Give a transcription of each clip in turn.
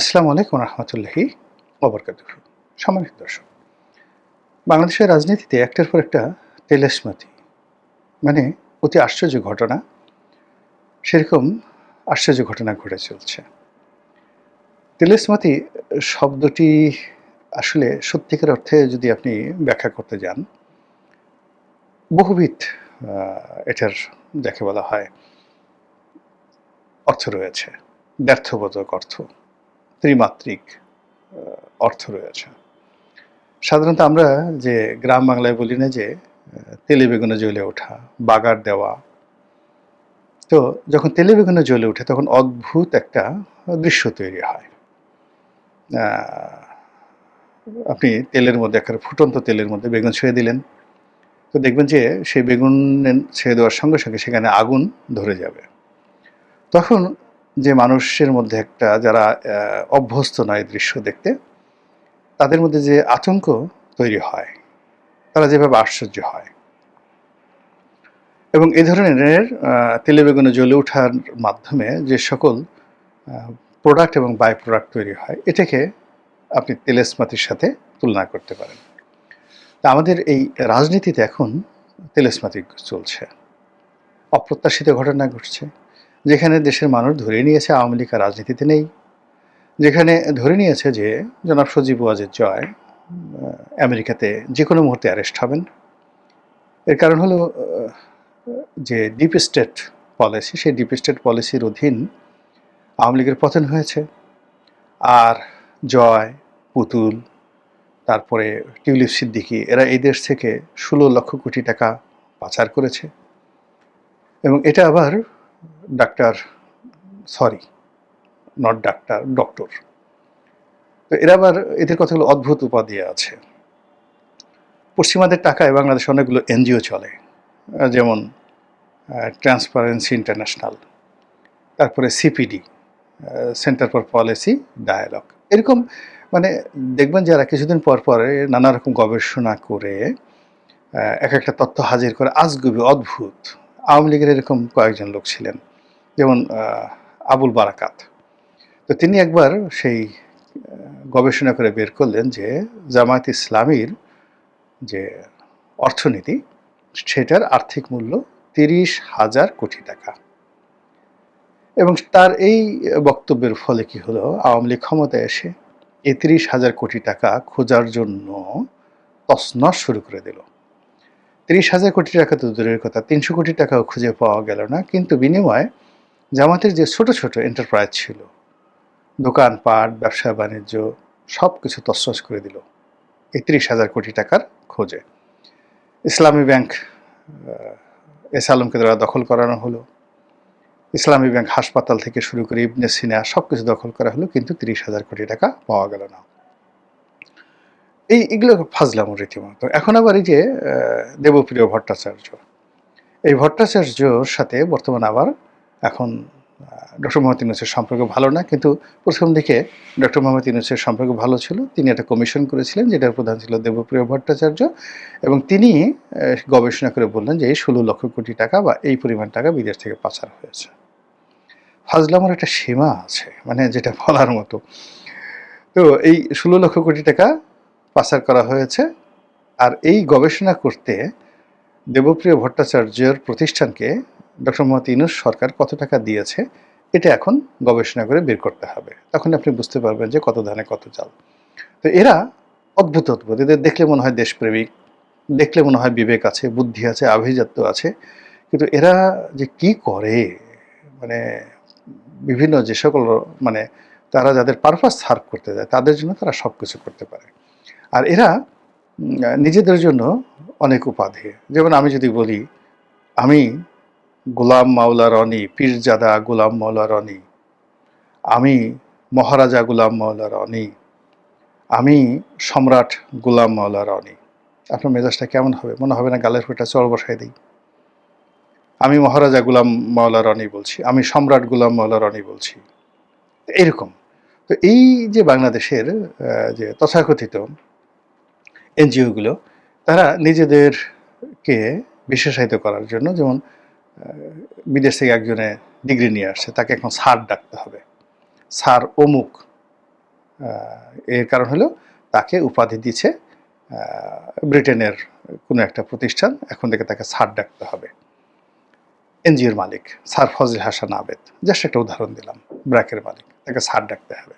আসসালামু আলাইকুম রহমতুল্লাহি ওবরকাত সম্মানিত দর্শক, বাংলাদেশের রাজনীতিতে একটার পর একটা তেলেসমাতি মানে অতি আশ্চর্য ঘটনা, সেরকম আশ্চর্য ঘটনা ঘটে চলছে। তেলেসমাতি শব্দটি আসলে সত্যিকার অর্থে যদি আপনি ব্যাখ্যা করতে যান, বহুবিধ এটার যাকে বলা হয় অর্থ রয়েছে, ব্যর্থবোধক অর্থ। ত্রিমাত্রিক অর্থ রয়েছে। সাধারণত আমরা যে গ্রাম বাংলায় বলি না যে তেলে বেগুনে জ্বলে ওঠা, বাগার দেওয়া, তো যখন তেলে বেগুনে জ্বলে ওঠে তখন অদ্ভুত একটা দৃশ্য তৈরি হয়। আপনি তেলের মধ্যে একটা ফুটন্ত তেলের মধ্যে বেগুন ছেড়ে দিলেন, তো দেখবেন যে সেই বেগুন ছেড়ে দেওয়ার সঙ্গে সঙ্গে সেখানে আগুন ধরে যাবে। তখন যে মানুষের মধ্যে একটা যারা অভ্যস্ত নয় দৃশ্য দেখতে তাদের মধ্যে যে আতঙ্ক তৈরি হয় তারা যেভাবে আশ্চর্য হয়। এবং এ ধরনের আহ, তেলে বেগুনে জ্বলে ওঠার মাধ্যমে যে সকল প্রোডাক্ট এবং বাই প্রোডাক্ট তৈরি হয় এটাকে আপনি তেলেসমাতির সাথে তুলনা করতে পারেন। তা আমাদের এই রাজনীতিতে এখন তেলেসমাতি চলছে। অপ্রত্যাশিত ঘটনা ঘটছে। যেখানে দেশের মানুষ ধরে নিয়েছে আওয়ামী লীগ রাজনীতিতে নেই। যেখানে ধরে নিয়েছে যে, জনাব সজীব ওয়াজেদ জয় আমেরিকাতে যে কোনো মুহূর্তে অ্যারেস্ট হবেন। এর কারণ হলো যে ডিপ স্টেট পলিসি সেই ডিপ স্টেট পলিসির অধীন আওয়ামী লীগের পতন হয়েছে। আর জয়, পুতুল, তারপরে টিউলিপ সিদ্দিকি, এরা এই দেশ থেকে ষোলো লক্ষ কোটি টাকা পাচার করেছে। এবং এটা আবার ডাক্তার, সরি নট ডাক্তার ডক্টর তো এরা আবার, এদের কথাগুলো অদ্ভুত উপাধি আছে। পশ্চিমাদের টাকায় বাংলাদেশে অনেকগুলো এনজিও চলে যেমন ট্রান্সপারেন্সি ইন্টারন্যাশনাল তারপরে CPD Centre for Policy Dialogue এরকম মানে দেখবেন যারা কিছুদিন পর পর নানা রকম গবেষণা করে এক একটা তথ্য হাজির করে, আজগুবি অদ্ভুত। আওয়ামী লীগের এরকম কয়েকজন লোক ছিলেন, যেমন আবুল বারাকাত। তো তিনি একবার সেই গবেষণা করে বের করলেন যে জামায়াত ইসলামীর যে অর্থনীতি, সেটার আর্থিক মূল্য তিরিশ হাজার কোটি টাকা। এবং তার এই বক্তব্যের ফলে কি হলো, আওয়ামী লীগ ক্ষমতায় এসে এই তিরিশ হাজার কোটি টাকা খোঁজার জন্য তসনস শুরু করে দিল। তিরিশ হাজার কোটি টাকা তো দূরের কথা, তিনশো কোটি টাকাও খুঁজে পাওয়া গেল না, কিন্তু বিনিময়ে জামাতের যে ছোট ছোট এন্টারপ্রাইজ ছিল, দোকানপাট, ব্যবসা, বাণিজ্য সব কিছু তসনস করে দিল এই তিরিশ হাজার কোটি টাকার খোঁজে। ইসলামী ব্যাংক এস আলমকে দ্বারা দখল করানো হলো। ইসলামী ব্যাংক হাসপাতাল থেকে শুরু করে ইবনে সিনা সব কিছু দখল করা হলো, কিন্তু তিরিশ হাজার কোটি টাকা পাওয়া গেল না। এই এগুলো ফাজলাম রীতিমতো। এখন আবার এই যে দেবপ্রিয় ভট্টাচার্য। এই ভট্টাচার্যর সাথে বর্তমান আবার এখন ডক্টর মোহাম্মদ ইউনুসের সম্পর্ক ভালো না, কিন্তু প্রথম দিকে ডক্টর মোহাম্মদ ইউনুসের সম্পর্ক ভালো ছিল। তিনি একটা কমিশন করেছিলেন, যেটার প্রধান ছিল দেবপ্রিয় ভট্টাচার্য। এবং তিনি গবেষণা করে বললেন যে, এই ষোলো লক্ষ কোটি টাকা বা এই পরিমাণ টাকা বিদেশ থেকে পাচার হয়েছে। ফাজলামের একটা সীমা আছে মানে যেটা বলার মতো। তো এই ষোলো লক্ষ কোটি টাকা পাচার করা হয়েছে। আর এই গবেষণা করতে দেবপ্রিয় ভট্টাচার্যের প্রতিষ্ঠানকে ডক্টর মোহাম্মদ ইউনুস সরকার কত টাকা দিয়েছে, এটা এখন গবেষণা করে বের করতে হবে। তখন আপনি বুঝতে পারবেন যে কত ধানে কত চাল। তো এরা অদ্ভুত অদ্ভুত। এদের দেখলে মনে হয় দেশপ্রেমিক, দেখলে মনে হয় বিবেক আছে, বুদ্ধি আছে, আভিজাত্য আছে। কিন্তু এরা যে কি করে মানে বিভিন্ন যে সকল মানে তারা যাদের পারপাস সার্ভ করতে যায়, তাদের জন্য তারা সব কিছু করতে পারে। আর এরা নিজেদের জন্য অনেক উপাধি। যেমন আমি যদি বলি, আমি গোলাম মাওলা রনি, পীরজাদা গোলাম মাওলা রনি, আমি মহারাজা গোলাম মাওলা রনি, আমি সম্রাট গোলাম মাওলা রনি। আপনার মেজাজটা কেমন হবে? মনে হবে না গালের ফোঁটা চড় বসাই দিই। আমি মহারাজা গোলাম মাওলা রনি বলছি, আমি সম্রাট গোলাম মাওলা রনি বলছি। এরকম। তো এই যে বাংলাদেশের যে তথাকথিত এনজিওগুলো, তারা নিজেদেরকে বিশেষায়িত করার জন্য যেমন বিদেশ থেকে একজনে ডিগ্রি নিয়ে আসছে, তাকে এখন সার ডাকতে হবে। সার অমুক এর কারণ হলো তাকে উপাধি দিচ্ছে ব্রিটেনের কোনো একটা প্রতিষ্ঠান, এখন থেকে তাকে সার ডাকতে হবে। এনজিওর মালিক, স্যার ফজল হাসান আবেদ, জাস্ট একটা উদাহরণ দিলাম, ব্র্যাকের মালিক, তাকে সার ডাকতে হবে।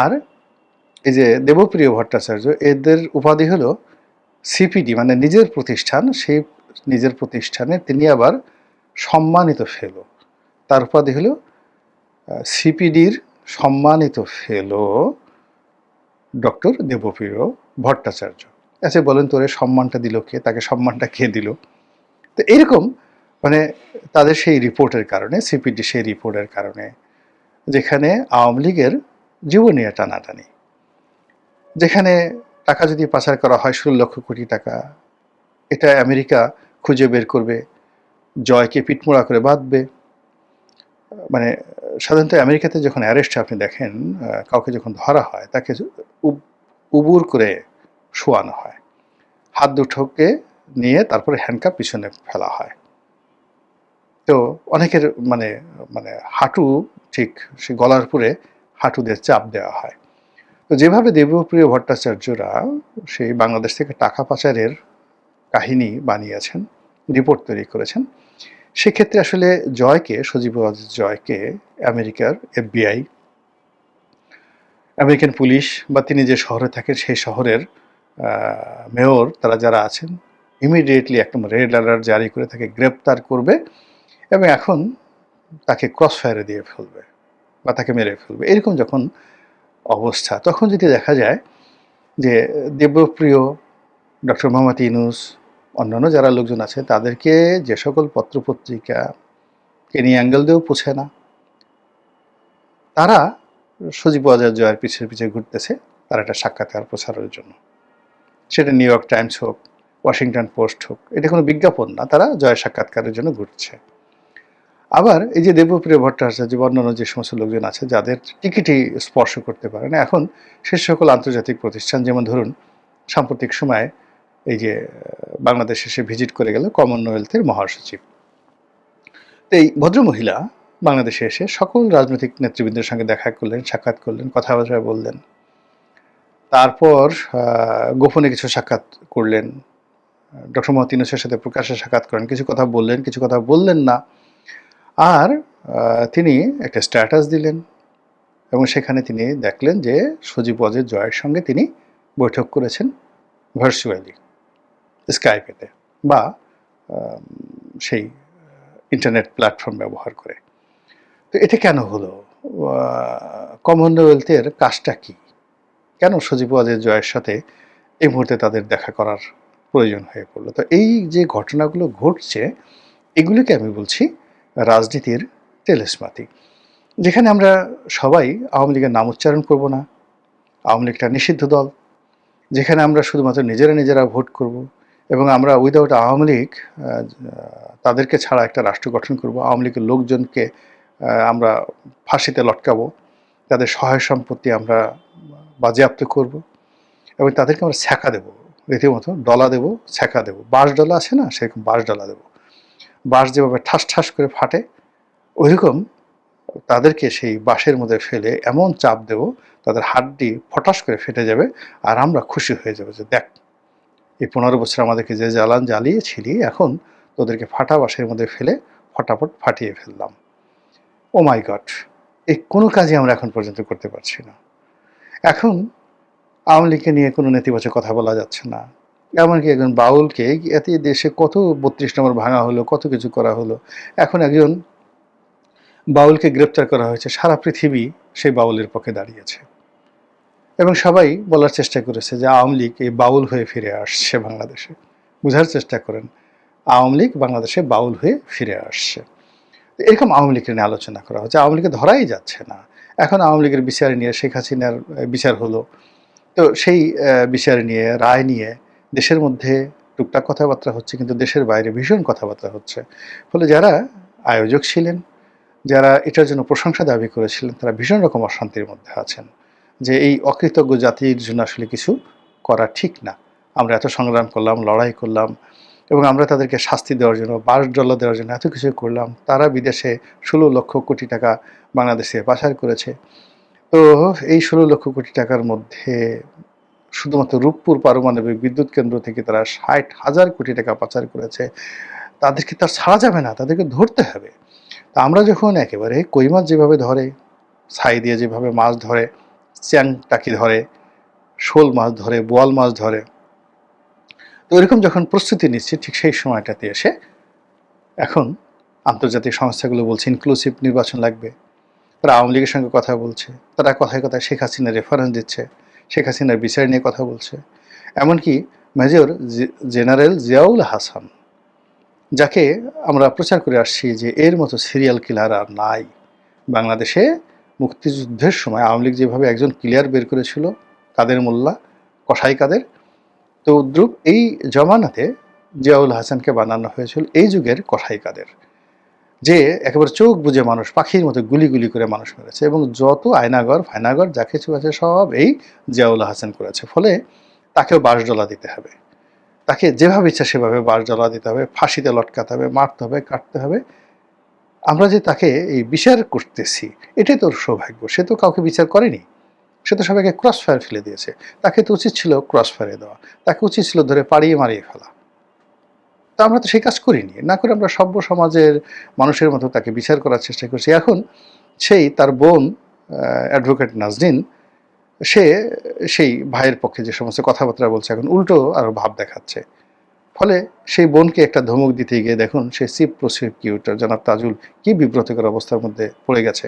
আর এই যে দেবপ্রিয় ভট্টাচার্য, এদের উপাধি হলো সিপিডি মানে নিজের প্রতিষ্ঠান সেই নিজের প্রতিষ্ঠানে তিনি আবার সম্মানিত ফেলো তার উপাধি হলো সিপিডির সম্মানিত ফেলো ডক্টর দেবপ্রিয় ভট্টাচার্য। আচ্ছা বলেন তোর সম্মানটা দিল কে? তাকে সম্মানটা কে দিল? তো এরকম মানে তাদের সেই রিপোর্টের কারণে সিপিডি সেই রিপোর্টের কারণে, যেখানে আওয়ামী লীগের জীবনীয় টানাটানি। যেখানে টাকা যদি পাচার করা হয়, ষোলো লক্ষ কোটি টাকা, এটা আমেরিকা খুঁজে বের করবে, জয়কে পিটমোড়া করে বাঁধবে। মানে সাধারণত আমেরিকাতে যখন অ্যারেস্ট আপনি দেখেন কাউকে যখন ধরা হয়, তাকে উবুর করে শোয়ানো হয়। হাত দুটোকে নিয়ে তারপরে হ্যান্ডকাপ পিছনে ফেলা হয়। তো অনেকের মানে মানে হাঁটু ঠিক, সে গলার উপরে হাঁটুদের চাপ দেওয়া হয়। তো যেভাবে দেবপ্রিয় ভট্টাচার্যরা সেই বাংলাদেশ থেকে টাকা পাচারের কাহিনী বানিয়েছেন, রিপোর্ট তৈরি করেছেন, সেক্ষেত্রে আসলে জয়কে, সজীব জয়কে আমেরিকার এফবিআই, আমেরিকান পুলিশ বা তিনি যে শহরে থাকেন সেই শহরের মেয়র তারা যারা আছেন ইমিডিয়েটলি একদম রেড অ্যালার্ট জারি করে তাকে গ্রেপ্তার করবে এবং এখন তাকে ক্রস ফায়ারে দিয়ে ফেলবে বা তাকে মেরে ফেলবে। এরকম যখন অবস্থা। তখন যদি দেখা যায় যে দেবপ্রিয় ডক্টর মোহাম্মদ ইনুস অন্যান্য যারা লোকজন আছে, তাদেরকে যে সকল পত্রপত্রিকা কে নিয়ে অ্যাঙ্গেল দিয়েও পোছে না। তারা সজীব ওয়াজার জয়ের পিছের পিছে ঘুরতেছে, তার একটা সাক্ষাৎকার প্রচারের জন্য। সেটা নিউ ইয়র্ক টাইমস হোক, ওয়াশিংটন পোস্ট হোক, এটা কোনো বিজ্ঞাপন না, তারা জয়ের সাক্ষাৎকারের জন্য ঘুরছে। আবার এই যে দেবপ্রিয় ভট্টাচার্য বা অন্যান্য যে সমস্ত লোকজন আছে, যাদের টিকিটই স্পর্শ করতে পারে না এখন সে সকল আন্তর্জাতিক প্রতিষ্ঠান, যেমন ধরুন সাম্প্রতিক সময়ে এই যে বাংলাদেশে এসে ভিজিট করে গেল কমনওয়েলথের মহাসচিব। এই ভদ্রমহিলা বাংলাদেশে এসে সকল রাজনৈতিক নেতৃবৃন্দের সঙ্গে দেখা করলেন, সাক্ষাৎ করলেন, কথাবার্তা বললেন। তারপর গোপনে কিছু সাক্ষাৎ করলেন। ডক্টর মোহাম্মদ সাথে প্রকাশ্যে সাক্ষাৎ করেন, কিছু কথা বললেন, কিছু কথা বললেন না। আর তিনি একটা স্ট্যাটাস দিলেন এবং সেখানে তিনি দেখলেন যে সজীব ওয়াজের জয়ের সঙ্গে তিনি বৈঠক করেছেন ভার্চুয়ালি, স্কাইপেতে বা সেই ইন্টারনেট প্ল্যাটফর্ম ব্যবহার করে। তো এটা কেন হলো? কমনওয়েলথের কাজটা কি? কেন সজীব ওয়াজের জয়ের সাথে এই মুহূর্তে তাদের দেখা করার প্রয়োজন হয়ে পড়ল? তো এই যে ঘটনাগুলো ঘটছে, এগুলিকে আমি বলছি রাজনীতির তেলেসমাতি যেখানে আমরা সবাই আওয়ামী লীগের নাম উচ্চারণ করব না। আওয়ামী লীগটা নিষিদ্ধ দল। যেখানে আমরা শুধুমাত্র নিজেরা নিজেরা ভোট করব এবং আমরা উইদাউট আওয়ামী লীগ তাদেরকে ছাড়া একটা রাষ্ট্র গঠন করব। আওয়ামী লীগের লোকজনকে আমরা ফাঁসিতে লটকাবো। তাদের সহায় সম্পত্তি আমরা বাজেয়াপ্ত করব এবং তাদেরকে আমরা ছ্যাঁকা দেবো। রীতিমতো ডলা দেবো, ছ্যাঁকা দেবো। বাঁশ ডলা আছে না? সেরকম বাঁশ ডলা দেবো। বাঁশ যেভাবে ঠাস ঠাস করে ফাটে, ওইরকম তাদেরকে সেই বাঁশের মধ্যে ফেলে এমন চাপ দেব, তাদের হাড্ডি ফটাস করে ফেটে যাবে আর আমরা খুশি হয়ে যাব যে দেখ, এই পনেরো বছর আমাদেরকে যে জ্বালান জ্বালিয়েছিলি এখন তোদেরকে ফাটা বাঁশের মধ্যে ফেলে ফটাফট ফাটিয়ে ফেললাম। ও মাই গড এই কোনো কাজই আমরা এখন পর্যন্ত করতে পারছি না। এখন আওয়ামী লীগকে নিয়ে কোনো নেতিবাচক কথা বলা যাচ্ছে না। এমনকি একজন বাউলকে এতে দেশে কত বত্রিশ নম্বর ভাঙা হলো, কত কিছু করা হলো। এখন একজন বাউলকে গ্রেপ্তার করা হয়েছে, সারা পৃথিবী সেই বাউলের পক্ষে দাঁড়িয়েছে। এবং সবাই বলার চেষ্টা করেছে যে আওয়ামী লীগ এই বাউল হয়ে ফিরে আসছে বাংলাদেশে। বোঝার চেষ্টা করেন, আওয়ামী লীগ বাংলাদেশে বাউল হয়ে ফিরে আসছে। এরকম আওয়ামী লীগের নিয়ে আলোচনা করা হচ্ছে, আওয়ামী লীগকে ধরাই যাচ্ছে না। এখন আওয়ামী লীগের বিচার নিয়ে শেখ হাসিনার বিচার হলো। তো সেই বিচার নিয়ে, রায় নিয়ে দেশের মধ্যে টুকটাক কথাবার্তা হচ্ছে, কিন্তু দেশের বাইরে ভীষণ কথাবার্তা হচ্ছে। ফলে যারা আয়োজক ছিলেন, যারা এটার জন্য প্রশংসা দাবি করেছিলেন, তারা ভীষণ রকম অশান্তির মধ্যে আছেন যে এই অকৃতজ্ঞ জাতির জন্য আসলে কিছু করা ঠিক না। আমরা এত সংগ্রাম করলাম, লড়াই করলাম, এবং আমরা তাদেরকে শাস্তি দেওয়ার জন্য বাস ডলার দেওয়ার জন্য এত কিছু করলাম, তারা বিদেশে ষোলো লক্ষ কোটি টাকা বাংলাদেশে পাচার করেছে। তো এই ষোলো লক্ষ কোটি টাকার মধ্যে শুধুমাত্র রূপপুর পারমাণবিক বিদ্যুৎ কেন্দ্র থেকে তারা ষাট হাজার কোটি টাকা পাচার করেছে, তাদেরকে তার ছাড়া যাবে না, তাদেরকে ধরতে হবে। তা আমরা যখন একেবারে কই মাছ যেভাবে ধরে ছাই দিয়ে যেভাবে মাছ ধরে চ্যাং টাকি ধরে, শোল মাছ ধরে, বোয়াল মাছ ধরে, তো এরকম যখন প্রস্তুতি নিচ্ছে, ঠিক সেই সময়টাতে এসে এখন আন্তর্জাতিক সংস্থাগুলো বলছে ইনক্লুসিভ নির্বাচন লাগবে। তারা আওয়ামী লীগের সঙ্গে কথা বলছে, তারা কথায় কথায় শেখ হাসিনা রেফারেন্স দিচ্ছে। শেখ হাসিনার বিচার নিয়ে কথা বলছে। এমনকি মেজর জেনারেল জিয়াউল হাসান, যাকে আমরা প্রচার করে আসছি যে এর মতো সিরিয়াল কিলার আর নাই। বাংলাদেশে মুক্তিযুদ্ধের সময় আওয়ামী লীগ যেভাবে একজন ক্লিয়ার বের করেছিল, কাদের মোল্লা, কসাই কাদের, তো উদ্রুপ এই জমানাতে জিয়াউল হাসানকে বানানো হয়েছিল এই যুগের কসাই কাদের। যে একেবারে চোখ বুঝে মানুষ, পাখির মতো গুলি গুলি করে মানুষ মেরেছে এবং যত আয়নাগর, ফায়নাগর, যা কিছু আছে সব এই জিয়াউল হাসান করেছে। ফলে তাকেও বাঁশ ডলা দিতে হবে। তাকে যেভাবে ইচ্ছা সেভাবে বাঁশ ডলা দিতে হবে, ফাঁসিতে লটকাতে হবে, মারতে হবে, কাটতে হবে। আমরা যে তাকে এই বিচার করতেছি, এটাই তোর সৌভাগ্য। সে তো কাউকে বিচার করেনি। সে তো সবাইকে ক্রস ফায়ার ফেলে দিয়েছে। তাকে তো উচিত ছিল ক্রস ফায়ারে দেওয়া। তাকে উচিত ছিল ধরে পাড়িয়ে মারিয়ে ফেলা। তা আমরা তো সেই কাজ করিনি। না করে আমরা সভ্য সমাজের মানুষের মতো তাকে বিচার করার চেষ্টা করছি। এখন সেই তার বোন অ্যাডভোকেট নাজরিন সে সেই ভাইয়ের পক্ষে যে সমস্ত কথাবার্তা বলছে, এখন উল্টো আরও ভাব দেখাচ্ছে। ফলে সেই বোনকে একটা ধমক দিতে গিয়ে দেখুন, সে চিফ প্রসিকিউটর জনাব তাজুল কি বিব্রতকর অবস্থার মধ্যে পড়ে গেছে।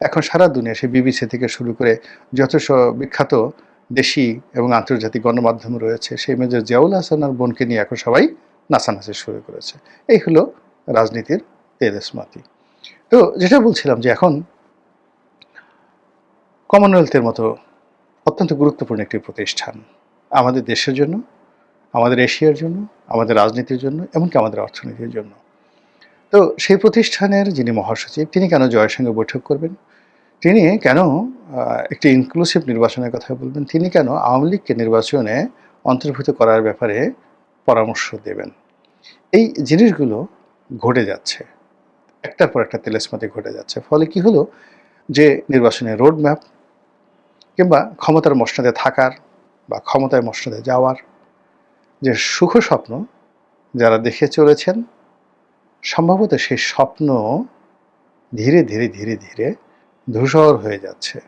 এখন সারা দুনিয়া সে বিবিসি থেকে শুরু করে যথেষ্ট বিখ্যাত দেশি এবং আন্তর্জাতিক গণমাধ্যম রয়েছে। সেই মেজর জিয়াউল হাসানার বোনকে নিয়ে এখন সবাই নাচানাচি শুরু করেছে। এই হলো রাজনীতির তেজস্মাতি তো যেটা বলছিলাম যে এখন কমনওয়েলথের মতো অত্যন্ত গুরুত্বপূর্ণ একটি প্রতিষ্ঠান আমাদের দেশের জন্য, আমাদের এশিয়ার জন্য, আমাদের রাজনীতির জন্য, এমনকি আমাদের অর্থনীতির জন্য। তো সেই প্রতিষ্ঠানের যিনি মহাসচিব, তিনি কেন জয়ের সঙ্গে বৈঠক করবেন? তিনি কেন একটি ইনক্লুসিভ নির্বাচনের কথা বলবেন? তিনি কেন আওয়ামী লীগকে নির্বাচনে অন্তর্ভুক্ত করার ব্যাপারে পরামর্শ দেবেন? এই জিনিসগুলো ঘটে যাচ্ছে। একটার পর একটা তেলেসমাতে ঘটে যাচ্ছে। ফলে কি হলো? যে নির্বাচনের রোড ম্যাপ কিংবা ক্ষমতার মসনাদে থাকার বা ক্ষমতায় মসনাদে যাওয়ার যে সুখ স্বপ্ন যারা দেখে চলেছেন, সম্ভবত সেই স্বপ্ন ধীরে ধীরে ধীরে ধীরে ধূসর হয়ে যাচ্ছে।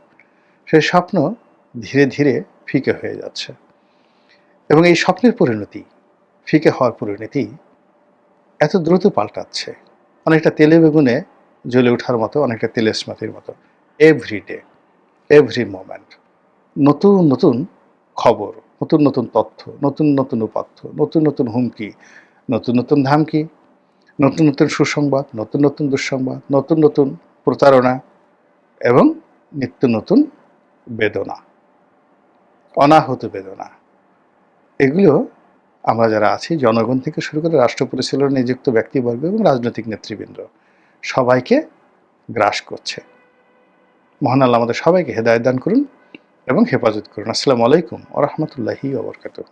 সেই স্বপ্ন ধীরে ধীরে ফিকে হয়ে যাচ্ছে। এবং এই স্বপ্নের পরিণতি, ফিকে হওয়ার পরিণতি এত দ্রুত পাল্টাচ্ছে। অনেকটা তেলে বেগুনে জ্বলে ওঠার মতো, অনেকটা তেলের স্মাতির মতো। এভরি ডে এভরি মোমেন্ট নতুন নতুন খবর, নতুন নতুন তথ্য, নতুন নতুন উপাত্য নতুন নতুন হুমকি, নতুন নতুন ধামকি, নতুন নতুন সুসংবাদ, নতুন নতুন দুঃসংবাদ, নতুন নতুন প্রতারণা এবং নিত্য নতুন বেদনা, অনাহত বেদনা। এগুলো আমরা যারা আছি, জনগণ থেকে শুরু করে রাষ্ট্র পরিচালনা নিযুক্ত ব্যক্তিবর্গ এবং রাজনৈতিক নেতৃবৃন্দ, সবাইকে গ্রাস করছে। মহান আল্লাহ আমাদের সবাইকে হেদায়ত দান করুন এবং হেফাজত করুন। আসসালামু আলাইকুম ওরহমতুল্লাহি ওবরকাতুহ